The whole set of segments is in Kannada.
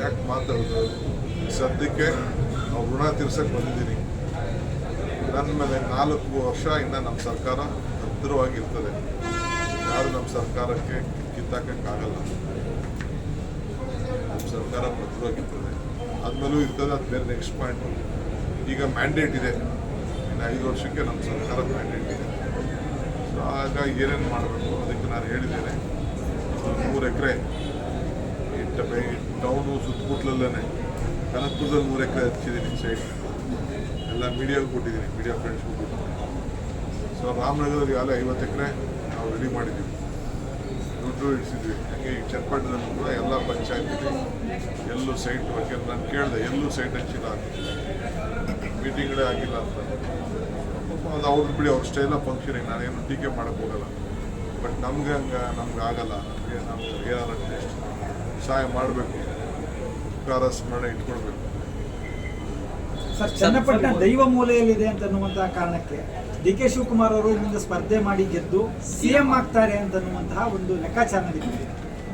ಯಾಕೆ ಮಾತಾಡೋದು? ಸದ್ಯಕ್ಕೆ ನಾವು ಋಣ ತೀರ್ಸಕ್ಕೆ ಬಂದಿದ್ದೀನಿ ನನ್ನ ಮೇಲೆ ನಾಲ್ಕು ವರ್ಷ ಇನ್ನು ನಮ್ಮ ಸರ್ಕಾರ ಭದ್ರವಾಗಿರ್ತದೆ ಯಾರು ನಮ್ಮ ಸರ್ಕಾರಕ್ಕೆ ಕಿತ್ತಾಕಕ್ಕಾಗಲ್ಲ. ನಮ್ಮ ಸರ್ಕಾರ ಭದ್ರವಾಗಿರ್ತದೆ ಆದ್ಮೇಲೂ ಇರ್ತದೆ, ಅದು ನೆಕ್ಸ್ಟ್ ಪಾಯಿಂಟ್ ಈಗ ಮ್ಯಾಂಡೇಟ್ ಇದೆ. ಇನ್ನು ಐದು ವರ್ಷಕ್ಕೆ ನಮ್ಮ ಸರ್ಕಾರ ಮ್ಯಾಂಡೇಟ್ ಇದೆ. ಸೊ ಆಗ ಏನೇನು ಮಾಡಬೇಕು? ಅದಕ್ಕೆ ನಾನು ಹೇಳಿದ್ದೇನೆ. ಮೂರು ಎಕರೆ ಟೌನು ಸುತ್ತಮುತ್ತಲಲ್ಲೇ ಕನಕಪುರದಲ್ಲಿ ಮೂರು ಎಕರೆ ಹಚ್ಚಿದ್ದೀನಿ ಸೈಡ್ ಎಲ್ಲ ಮೀಡಿಯಾಗೆ ಕೊಟ್ಟಿದ್ದೀನಿ ಮೀಡಿಯಾ ಫ್ರೆಂಡ್ಸ್ಗೂ ಕೊಟ್ಟಿದ್ದೀನಿ ಸೊ ರಾಮನಗರದಲ್ಲಿ ಆಗಲೇ ಐವತ್ತು ಎಕರೆ ನಾವು ರೆಡಿ ಮಾಡಿದ್ದೀವಿ. ದುಡ್ಡು ಇಡಿಸಿದ್ವಿ ಹಾಗೆ ಈ ಚಟ್ಪಟ್ಟದಲ್ಲಿ ಕೂಡ ಎಲ್ಲ ಪಂಚಾಯಿತಿ ಎಲ್ಲೂ ಸೈಟ್ ಬಗ್ಗೆ ನಾನು ಕೇಳಿದೆ, ಎಲ್ಲೂ ಸೈಟ್ ಹಚ್ಚಿಲ್ಲ ಮೀಟಿಂಗ್ಗಳೇ ಆಗಿಲ್ಲ ಅಂತ. ಅದು ಅವ್ರದ್ದು ಬಿಡಿ, ಅವ್ರ ಸ್ಟೈಲ ಫಂಕ್ಷನಿಗೆ ನಾನೇನು ಟೀಕೆ ಮಾಡೋಕ್ಕೆ ಹೋಗಲ್ಲ. ಬಟ್ ನಮಗೆ ಹಂಗೆ, ನಮ್ಗೆ ಆಗಲ್ಲ. ನಮಗೆ ಏನಾರ ಟೆಸ್ಟ್ ಸಹಾಯ ಮಾಡಬೇಕು ಕಾರ ಸ್ಮರಣೆ ಇಟ್ಕೊಳ್ಬೇಕು ಸರ್ ಚನ್ನಪಟ್ಟಣ ದೈವ ಮೂಲೆಯಲ್ಲಿದೆ ಅಂತ ಅನ್ನುವಂತಹ ಕಾರಣಕ್ಕೆ ಡಿ ಕೆ ಶಿವಕುಮಾರ್ ಅವರು ಇದರಿಂದ ಸ್ಪರ್ಧೆ ಮಾಡಿ ಗೆದ್ದು ಸಿಎಂ ಆಗ್ತಾರೆ ಅಂತ ಅನ್ನುವಂತಹ ಒಂದು ಲೆಕ್ಕಾಚಾರ ನಡೀತಿದೆ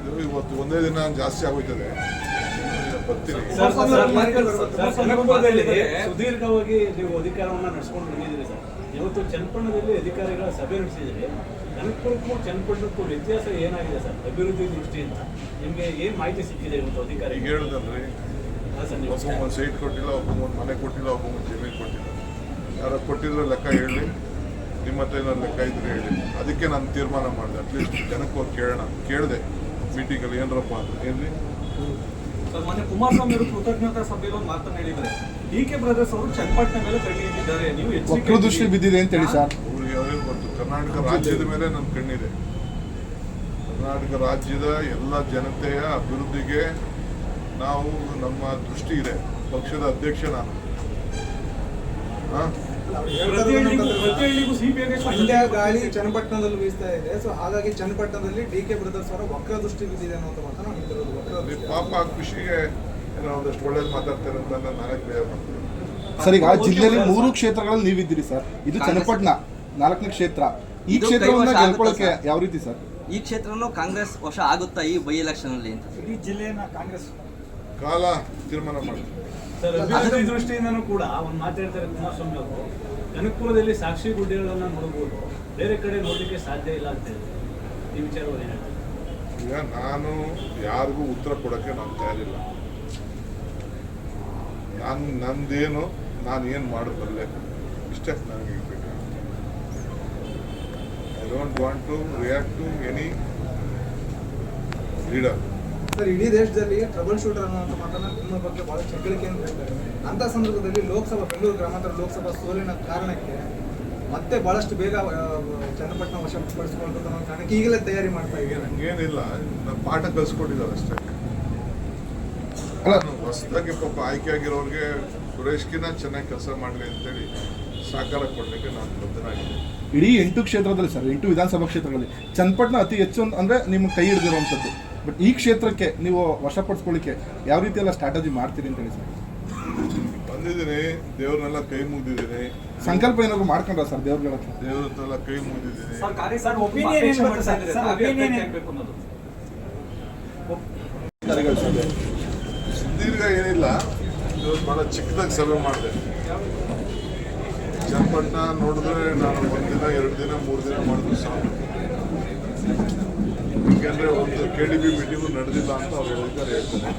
ಇದು ಇವತ್ತು ಒಂದೇ ದಿನ ಜಾಸ್ತಿ ಆಗೋಯ್ತದೆ ಬರ್ತೀನಿ ಸುದೀರ್ಘವಾಗಿ ನೀವು ಅಧಿಕಾರವನ್ನ ನಡೆಸ್ಕೊಂಡು ಬಂದಿದ್ದೀರಿ ಸರ್ ಇವತ್ತು ಚನ್ನಪಟ್ಟಣದಲ್ಲಿ ಅಧಿಕಾರಿಗಳ ಸಭೆ ನಡೆಸಿದರೆ ಕನಕಪುರಕ್ಕೂ ಚನ್ನಪಟ್ಟಣಕ್ಕೂ ವ್ಯತ್ಯಾಸ ಏನಾಗಿದೆ ಸರ್? ಅಭಿವೃದ್ಧಿ ದೃಷ್ಟಿಯಿಂದ ನಿಮಗೆ ಏನು ಮಾಹಿತಿ ಸಿಕ್ಕಿದೆ ಇವತ್ತು ಅಧಿಕಾರಿ ಹೇಳ್ದಲ್ರಿ ಸರ್ ಒಂದು ಸೈಟ್ ಕೊಟ್ಟಿಲ್ಲ ಒಬ್ಬ ಒಂದು ಮನೆ ಕೊಟ್ಟಿಲ್ಲ ಒಬ್ಬ ಒಂದು ಜಮೀನು ಕೊಟ್ಟಿಲ್ಲ. ಯಾರೋ ಕೊಟ್ಟಿದ್ರೆ ಲೆಕ್ಕ ಹೇಳಿ ನಿಮ್ಮ ಹತ್ರ ಏನಾದ್ರು ಲೆಕ್ಕ ಇದ್ರೆ ಹೇಳಿ. ಅದಕ್ಕೆ ನಾನು ತೀರ್ಮಾನ ಮಾಡಿದೆ. ಅಟ್ಲೀಸ್ಟ್ ಜನಕ್ಕೆ ಹೋಗಿ ಕೇಳೋಣ. ಕೇಳಿದೆ ಮೀಟಿಂಗಲ್ಲಿ ಏನರಪ್ಪ ಅಂತ. ಏನ್ರಿ? ಮೊನ್ನೆ ಕುಮಾರಸ್ವಾಮಿ ಅವರು ಕೃತಜ್ಞತಾ ಸಭೆಯಲ್ಲಿ ಒಂದು ಮಾತನ್ನ ಹೇಳಿದ್ದಾರೆ. ಡಿ ಕೆ ಬ್ರದರ್ಸ್ ಅವರು ಚನ್ನಪಟ್ಟಣ ಮೇಲೆ ಕಣ್ಣು ಇಟ್ಟಿದ್ದಾರೆ. ನೀವು ಹೆಚ್ಚು ದೃಷ್ಟಿ ಬಿದ್ದಿದೆ ಅಂತ ಹೇಳಿ ಸರ್. ಅವ್ರಿಗೆ ಅವ್ರಿಗೆ ಗೊತ್ತು ಕರ್ನಾಟಕ ರಾಜ್ಯದ ಮೇಲೆ ನಮ್ಮ ಕಣ್ಣಿದೆ. ಕರ್ನಾಟಕ ರಾಜ್ಯದ ಎಲ್ಲ ಜನತೆಯ ಅಭಿವೃದ್ಧಿಗೆ ನಾವು ನಮ್ಮ ದೃಷ್ಟಿ ಇದೆ. ಪಕ್ಷದ ಅಧ್ಯಕ್ಷ ನಾನು ಹಾಂ? ಪ್ರತಿ ಹಳ್ಳಿಗೂ ಪ್ರತಿ ಹಳ್ಳಿಗೂ ಸಿಬಿಐಗೆ ಮಂಡ್ಯ ಗಾಳಿ ಚನ್ನಪಟ್ಟಣದಲ್ಲಿ ಬೀಸ್ತಾ ಇದೆ. ಸೊ ಹಾಗಾಗಿ ಚನ್ನಪಟ್ಟಣದಲ್ಲಿ ಡಿ ಕೆ ಬ್ರದರ್ಸ್ ಅವರ ವಕ್ರದೃಷ್ಟಿ ಬಿದ್ದಿದೆ ಅನ್ನುವಂಥ ಮಾತನ್ನ ನಾವು ಹೇಳ್ತಿರೋದು. ವಕ್ರದೃಷ್ಟಿ ಪಾಪ ಖುಷಿಗೆ ಏನೋ ಒಂದಷ್ಟು ಒಳ್ಳೇದು ಮಾತಾಡ್ತಾರೆ ಅಂತ ನಾನು ಬೇಜಾರು ಸರ್ ಈಗ ಜಿಲ್ಲೆಯಲ್ಲಿ ಮೂರು ಕ್ಷೇತ್ರಗಳಲ್ಲಿ ನೀವಿದ್ದೀರಿ ಸರ್. ಇದು ಚನ್ನಪಟ್ಟಣ ನಾಲ್ಕನೇ ಕ್ಷೇತ್ರ. ಈ ಇದು ಕ್ಷೇತ್ರವನ್ನ ಗೆಲ್ಕೊಳ್ಳೋಕೆ ಯಾವ ರೀತಿ ಸರ್? ಈ ಕ್ಷೇತ್ರನೂ ಕಾಂಗ್ರೆಸ್ ವಶ ಆಗುತ್ತಾ ಈ ಬೈ ಎಲೆಕ್ಷನ್ ಅಲ್ಲಿ ಅಂತ? ಇಡೀ ಜಿಲ್ಲೆಯನ್ನ ಕಾಂಗ್ರೆಸ್ ಕಾಲ ತೀರ್ಮಾನ ಮಾಡ್ತೀನಿ ಸರ್ ಅಭಿವೃದ್ಧಿ ದೃಷ್ಟಿಯಿಂದನೂ ಕೂಡ ಒಂದು ಮಾತಾಡ್ತಾರೆ ಕುಮಾರಸ್ವಾಮಿ ಅವರು ಕನಕಪುರದಲ್ಲಿ ಸಾಕ್ಷಿ ಗುಡ್ಡೆಗಳನ್ನ ನೋಡಬಹುದು ಬೇರೆ ಕಡೆ ನೋಡಲಿಕ್ಕೆ ಸಾಧ್ಯ ಇಲ್ಲ ಅಂತ ಹೇಳಿ ಈ ವಿಚಾರವನ್ನು ಹೇಳ್ತೀನಿ ಈಗ ನಾನು ಯಾರಿಗೂ ಉತ್ತರ ಕೊಡೋಕ್ಕೆ ನಾನು ತಯಾರಿಲ್ಲ. ನಾನು ನಂದೇನು ನಾನು ಏನು ಮಾಡಬಲ್ಲೆ ಇಷ್ಟೇ ನನಗೆ I don't want to react to any leader sir ಇಡೀ ದೇಶದಲ್ಲಿ ಟ್ರಬಲ್ ಶೂಟರ್ ಅನ್ನುವಂಥ ಮಾತನ್ನ ನಿಮ್ಮ ಬಗ್ಗೆ ಬಹಳ ಅಂತ ಹೇಳ್ತಾರೆ. ಅಂತ ಸಂದರ್ಭದಲ್ಲಿ ಲೋಕಸಭಾ ಬೆಂಗಳೂರು ಗ್ರಾಮಾಂತರ ಲೋಕಸಭಾ ಸೋಲಿನ ಕಾರಣಕ್ಕೆ ಮತ್ತೆ ಬಹಳಷ್ಟು ಬೇಗ ಚನ್ನಪಟ್ಟಣ ವಶಪಡಿಸಿಕೊಳ್ಬೇಕು ಅನ್ನೋ ಕಾರಣಕ್ಕೆ ಈಗಲೇ ತಯಾರಿ ಮಾಡ್ತಾ ಇದ್ದಾರೆ? ಹಂಗೇನಿಲ್ಲ. ನಾನು ಪಾಠ ಕಲಿಸ್ಕೊಟ್ಟಿದ್ದಾರೆ ಅಷ್ಟೇ. ಹೊಸದಾಗಿ ಪಾಪ ಆಯ್ಕೆ ಆಗಿರೋರಿಗೆ ಸುರೇಶ್ಕಿನ ಚೆನ್ನಾಗಿ ಕೆಲಸ ಮಾಡಲಿ ಅಂತೇಳಿ ಸಹಕಾರ ಕೊಡಲಿಕ್ಕೆ ನಾನು ಬದ್ಧನಾಗಿದ್ದೆ ಇಡೀ ಎಂಟು ಕ್ಷೇತ್ರದಲ್ಲಿ ಸರ್ ಎಂಟು ವಿಧಾನಸಭಾ ಕ್ಷೇತ್ರಗಳಲ್ಲಿ. ಚನ್ನಪಟ್ಟಣ ಅತಿ ಹೆಚ್ಚು ಅಂದರೆ ಅಂದ್ರೆ ನಿಮ್ಮ ಕೈ ಹಿಡಿದಿರುವಂಥದ್ದು. ಬಟ್ ಈ ಕ್ಷೇತ್ರಕ್ಕೆ ನೀವು ವಶಪಡಿಸ್ಕೊಳ್ಳಿಕ್ಕೆ ಯಾವ ರೀತಿ ಎಲ್ಲ ಸ್ಟ್ರಾಟಜಿ ಮಾಡ್ತೀರಿ ಅಂತ ಹೇಳಿ ಸರ್ ಬಂದಿದ್ದೀನಿ ದೇವ್ರನ್ನೆಲ್ಲ ಕೈ ಮುಗಿದಿದ್ದೀನಿ. ಸಂಕಲ್ಪ ಏನಾದ್ರು ಮಾಡ್ಕೊಂಡ್ರ ಸರ್ ದೇವ್ರಗಳ ದೇವರನ್ನೆಲ್ಲ ದೇವ್ರ ಹತ್ರ? ಎಲ್ಲ ಕೈ ಮುಗಿದಿದ್ದೀನಿ. ಸರ್ ಕಾರ್ಯ sir, opinion sir? Sir, opinion ಏನು? ಆಗ್ಬೇಕು ಅನ್ನೋದು. ಸುದೀರ್ಘ ಏನಿಲ್ಲ. ಇವತ್ತು ಭಾಳ ಚಿಕ್ಕದಾಗಿ ಸಭೆ ಮಾಡಿದೆ. ಜನಪಟ್ಟ ನೋಡಿದ್ರೆ ನಾನು ಒಂದು ದಿನ ಎರಡು ದಿನ ಮೂರು ದಿನ ಮಾಡಿದ್ರು ಸಾಕು. ಯಾಕೆಂದರೆ ಒಂದು ಕೆ ಡಿ ಬಿ ಮೀಟಿಂಗು ನಡೆದಿಲ್ಲ ಅಂತ ಅವ್ರು ಹೇಳಿದ್ದಾರೆ. ಹೇಳ್ತಾರೆ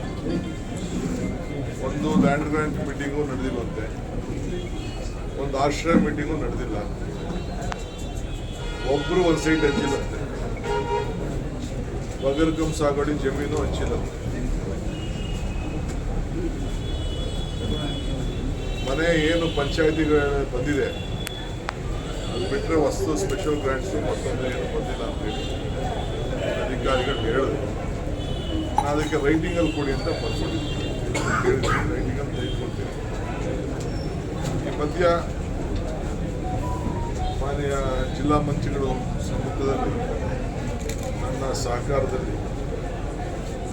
ಒಂದು ಲ್ಯಾಂಡ್ ಗ್ರಾಂಟ್ ಮೀಟಿಂಗು ನಡೆದಿಲ್ಲಂತೆ ಒಂದು ಆಶ್ರಯ ಮೀಟಿಂಗು ನಡೆದಿಲ್ಲ. ಒಬ್ಬರು ಒಂದು ಸೈಟ್ ಹಂಚಿಲ್ಲಂತೆ ಬಗರ್ಕಂ ಸಾಗಡಿ ಜಮೀನು ಹಂಚಿಲ್ಲಂತೆ ಮನೆ ಏನು ಪಂಚಾಯತಿಗಳ ಬಂದಿದೆ. ಅದು ಬಿಟ್ಟರೆ ವಸ್ತು ಸ್ಪೆಷಲ್ ಗ್ರಾಂಟ್ಸು ಮತ್ತೊಂದು ಏನು ಬಂದಿಲ್ಲ ಅಂತೇಳಿ ಅಧಿಕಾರಿಗಳು ಹೇಳಿದ್ರು. ನಾನು ಅದಕ್ಕೆ ರೈಟಿಂಗಲ್ಲಿ ಕೊಡಿ ಅಂತ ಬರ್ಕೊಂಡಿದ್ದೀನಿ ರೈಟಿಂಗಲ್ಲಿ ತೆಗೆದುಕೊಳ್ತೀನಿ ಈ ಮಧ್ಯ ಮಾನ್ಯ ಜಿಲ್ಲಾ ಮಂತ್ರಿಗಳು ಸಮ್ಮುಖದಲ್ಲಿ ನನ್ನ ಸಹಕಾರದಲ್ಲಿ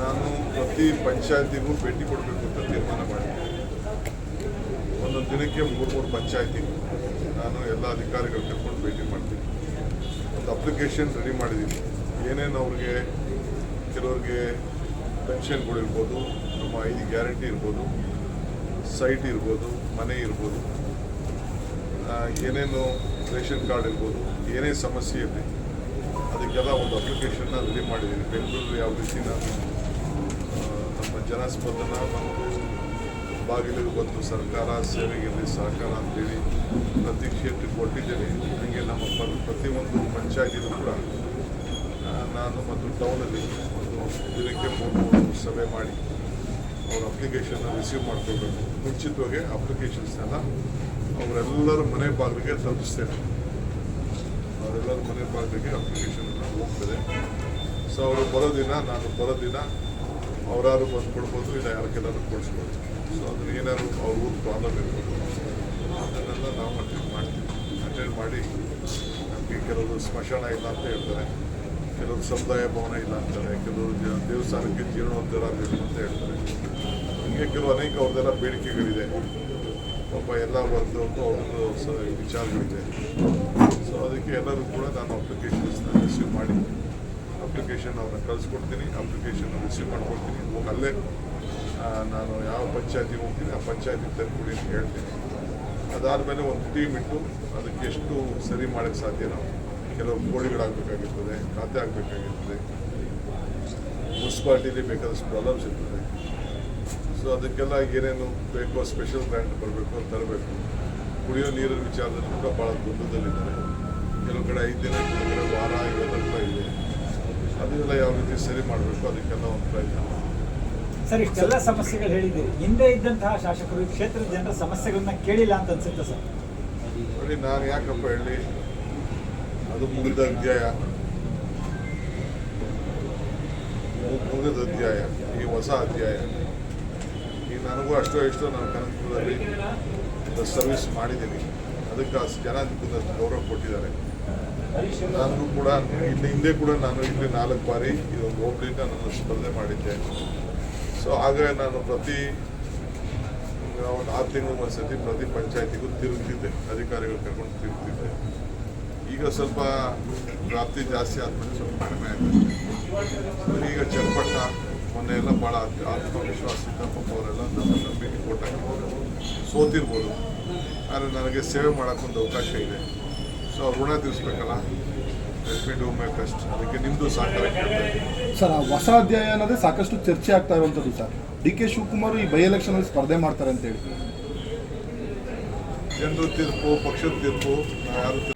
ನಾನು ಪ್ರತಿ ಪಂಚಾಯತಿಗೂ ಭೇಟಿ ಕೊಡಬೇಕು ಅಂತ ತೀರ್ಮಾನ ಮಾಡಿದ್ದೆ. ಒಂದೊಂದು ದಿನಕ್ಕೆ ಮೂರು ಮೂರು ಪಂಚಾಯತಿ ನಾನು ಎಲ್ಲ ಅಧಿಕಾರಿಗಳು ಕರ್ಕೊಂಡು ಭೇಟಿ ಮಾಡ್ತೀನಿ. ಒಂದು ಅಪ್ಲಿಕೇಶನ್ ರೆಡಿ ಮಾಡಿದ್ದೀನಿ. ಏನೇನು ಅವ್ರಿಗೆ ಕೆಲವ್ರಿಗೆ ಪೆನ್ಷನ್ಗಳಿರ್ಬೋದು ನಮ್ಮ ಐದು ಗ್ಯಾರಂಟಿ ಇರ್ಬೋದು ಸೈಟ್ ಇರ್ಬೋದು, ಮನೆ ಇರ್ಬೋದು ಏನೇನು ರೇಷನ್ ಕಾರ್ಡ್ ಇರ್ಬೋದು, ಏನೇ ಸಮಸ್ಯೆ ಇರಲಿ, ಅದಕ್ಕೆಲ್ಲ ಒಂದು ಅಪ್ಲಿಕೇಶನ್ನ ರೆಡಿ ಮಾಡಿದ್ದೀನಿ ಬೆಂಗಳೂರು ಯಾವ ರೀತಿ ನಾನು ನಮ್ಮ ಜನಸ್ಪಂದನ ಮತ್ತು ಬಾಗಿಲಿಗೆ ಬಂದು ಸರ್ಕಾರ ಸೇವೆಗಿರಲಿ ಸಹಕಾರ ಅಂತೇಳಿ ಪ್ರತಿ ಕ್ಷೇತ್ರಕ್ಕೆ ಕೊಟ್ಟಿದ್ದೇನೆ. ಹಾಗೆ ನಮ್ಮ ಪ್ರ- ಪ್ರತಿಯೊಂದು ಪಂಚಾಯತಿನೂ ಕೂಡ ನಾನು ಮತ್ತು ಟೌನಲ್ಲಿ ಒಂದು ದಿನಕ್ಕೆ ಮೂರು ಸಭೆ ಮಾಡಿ ಅವ್ರ ಅಪ್ಲಿಕೇಶನ್ನ ರಿಸೀವ್ ಮಾಡ್ಕೊಳ್ಬೇಕು. ಮುಂಚಿತವಾಗಿ ಅಪ್ಲಿಕೇಶನ್ಸ್ನೆಲ್ಲ ಅವರೆಲ್ಲರ ಮನೆ ಬಾಗಿಲಿಗೆ ತಲುಪಿಸ್ತೇನೆ. ಅವರೆಲ್ಲರ ಮನೆ ಬಾಗಿಲಿಗೆ ಅಪ್ಲಿಕೇಶನ್ ಹೋಗ್ತದೆ. ಸೊ ಅವರು ಬರೋ ದಿನ, ನಾನು ಬರೋ ದಿನ ಅವರಾರು ಬಂದು ಕೊಡ್ಬೋದು ಇಲ್ಲ ಯಾರಿಗೆಲ್ಲರೂ ಕೊಡಿಸ್ಬೋದು ಸೊ ಅದನ್ನ ಏನಾದ್ರು ಅವ್ರ ಊರು ಪ್ರಾಬ್ಲಮ್ ಇರ್ಬೋದು, ಅದನ್ನೆಲ್ಲ ನಾವು ಅಟೆಂಡ್ ಮಾಡ್ತೀವಿ. ಅಟೆಂಡ್ ಮಾಡಿ ನಮಗೆ ಕೆಲವರು ಸ್ಮಶಾನ ಇಲ್ಲ ಅಂತ ಹೇಳ್ತಾರೆ. ಕೆಲವರು ಸಮುದಾಯ ಭವನ ಇಲ್ಲ ಅಂತಾರೆ ಕೆಲವರು ದೇವಸ್ಥಾನಕ್ಕೆ ಜೀರ್ಣೋದ್ಧಾರ ಬೇಕು ಅಂತ ಹೇಳ್ತಾರೆ. ಹೀಗೆ ಕೆಲವು ಅನೇಕ ಅವ್ರದ್ದೆಲ್ಲ ಬೇಡಿಕೆಗಳಿದೆ. ಪಾಪ ಎಲ್ಲ ವರ್ಗದವ್ರದ್ದು ಅವ್ರದ್ದು ಸ ವಿಚಾರಗಳಿದೆ. ಸೊ ಅದಕ್ಕೆ ಎಲ್ಲರೂ ಕೂಡ ನಾನು ಅಪ್ಲಿಕೇಶನ್ಸ್ನ ರಿಸೀವ್ ಮಾಡಿ ಅಪ್ಲಿಕೇಶನ್ ಅವ್ರನ್ನ ಕಳಿಸ್ಕೊಡ್ತೀನಿ ಅಪ್ಲಿಕೇಶನ್ ರಿಸೀವ್ ಮಾಡ್ಕೊಡ್ತೀನಿ. ಅಲ್ಲೇ ನಾನು ಯಾವ ಪಂಚಾಯತಿಗೆ ಹೋಗ್ತೀನಿ, ಆ ಪಂಚಾಯತಿಗೆ ತಂದುಕೊಡಿ ಅಂತ ಹೇಳ್ತೀನಿ. ಅದಾದಮೇಲೆ ಒಂದು ಟೀಮ್ ಇಟ್ಟು ಅದಕ್ಕೆ ಎಷ್ಟು ಸರಿ ಮಾಡೋಕ್ಕೆ ಸಾಧ್ಯ ನಾವು. ಕೆಲವು ಕೋಳಿಗಳಾಗಬೇಕಾಗಿರ್ತದೆ ಖಾತೆ ಆಗಬೇಕಾಗಿರ್ತದೆ. ಮುನ್ಸಿಪಾಲ್ಟಿಲಿ ಬೇಕಾದಷ್ಟು ಪ್ರಾಬ್ಲಮ್ಸ್ ಇರ್ತದೆ. ಸೊ ಅದಕ್ಕೆಲ್ಲ ಏನೇನು ಬೇಕೋ ಸ್ಪೆಷಲ್ ಬ್ರ್ಯಾಂಡ್ ಬರಬೇಕು ಅಂತ ತರಬೇಕು. ಕುಡಿಯೋ ನೀರಿನ ವಿಚಾರದಲ್ಲಿ ಕೂಡ ಭಾಳ ಗೊಂದಲದಲ್ಲಿದ್ದಾರೆ. ಕೆಲವು ಕಡೆ ಐದು ದಿನ ಕೆಲವು ಕಡೆ ವಾರ ಇವೆಲ್ಲ ಕೂಡ ಇದೆ. ಅದನ್ನೆಲ್ಲ ಯಾವ ರೀತಿ ಸರಿ ಮಾಡಬೇಕು ಅದಕ್ಕೆಲ್ಲ ಒಂದು ಪ್ರಯತ್ನ. ಸರ್ ಇಷ್ಟೆಲ್ಲ ಸಮಸ್ಯೆಗಳು ಹೇಳಿದ್ದೀರಿ. ಹಿಂದೆ ಇದ್ದಂತಹ ಶಾಸಕರು ಈ ಕ್ಷೇತ್ರದ ಜನರ ಸಮಸ್ಯೆಗಳನ್ನ ಕೇಳಿಲ್ಲ ಅಂತ ಅನ್ಸುತ್ತೆ ಸರ್? ನೋಡಿ ನಾನು ಯಾಕಪ್ಪ ಹೇಳಿ ಅದು ಮುಗಿದ ಅಧ್ಯಾಯ. ಮುಗಿದ ಅಧ್ಯಾಯ, ಈ ಹೊಸ ಅಧ್ಯಾಯ. ಈ ನನಗೂ ಅಷ್ಟೋ ಎಷ್ಟೋ ನಾನು ಕನಕಪುರದಲ್ಲಿ ಸರ್ವಿಸ್ ಮಾಡಿದ್ದೀನಿ. ಅದಕ್ಕೆ ಜನ ಅದಕ್ಕೊಂದಷ್ಟು ಗೌರವ ಕೊಟ್ಟಿದ್ದಾರೆ. ನಾನು ಕೂಡ ಇಲ್ಲಿ ಹಿಂದೆ ಕೂಡ ನಾನು ಇಲ್ಲಿ ನಾಲ್ಕು ಬಾರಿ ಇದೊಂದು ಹೋಬಳಿನ ನಾನು ಸ್ಪರ್ಧೆ ಮಾಡಿದ್ದೆ. ಸೊ ಆಗ ನಾನು ಪ್ರತಿ, ಒಂದು ಆರು ತಿಂಗಳು ಒಂದ್ಸತಿ ಪ್ರತಿ ಪಂಚಾಯತಿಗೂ ತಿರುಗ್ತಿದ್ದೆ. ಅಧಿಕಾರಿಗಳು ಕರ್ಕೊಂಡು ತಿರುಗ್ತಿದ್ದೆ. ಈಗ ಸ್ವಲ್ಪ ವ್ಯಾಪ್ತಿ ಜಾಸ್ತಿ ಆದ್ಮೇಲೆ ಸ್ವಲ್ಪ ಕಡಿಮೆ ಆಯ್ತು. ಈಗ ಚನ್ನಪಟ್ಟಣ ಮೊನ್ನೆ ಎಲ್ಲ ಭಾಳ ಆತ್ಮವಿಶ್ವಾಸ ಆತ್ಮವಿಶ್ವಾಸದಿಂದ ಅವರೆಲ್ಲ ನಮ್ಮ ನಂಬಿಕೆ ಕೊಟ್ಟಾಗಿರ್ಬೋದು ಸೋತಿರ್ಬೋದು. ಆದರೆ ನನಗೆ ಸೇವೆ ಮಾಡೋಕ್ಕೊಂದು ಅವಕಾಶ ಇದೆ. ಸೊ ಅವ್ರ ಋಣ ತೀರಿಸ್ಬೇಕಲ್ಲ? ಅದಕ್ಕೆ ನಿಮ್ಮದು ಸಹಕಾರ ಸರ್ ಆ ಹೊಸ ಅಧ್ಯಾಯ ಅನ್ನೋದೇ ಸಾಕಷ್ಟು ಚರ್ಚೆ ಆಗ್ತಾ ಇರುವಂಥದ್ದು ಸರ್. ಡಿ ಕೆ ಶಿವಕುಮಾರ್ ಈ ಬೈ ಎಲೆಕ್ಷನ್ ಸ್ಪರ್ಧೆ ಮಾಡ್ತಾರೆ ಅಂತೇಳಿ ಜನರ ತೀರ್ಪು ಪಕ್ಷದ ತೀರ್ಪು ಯಾರು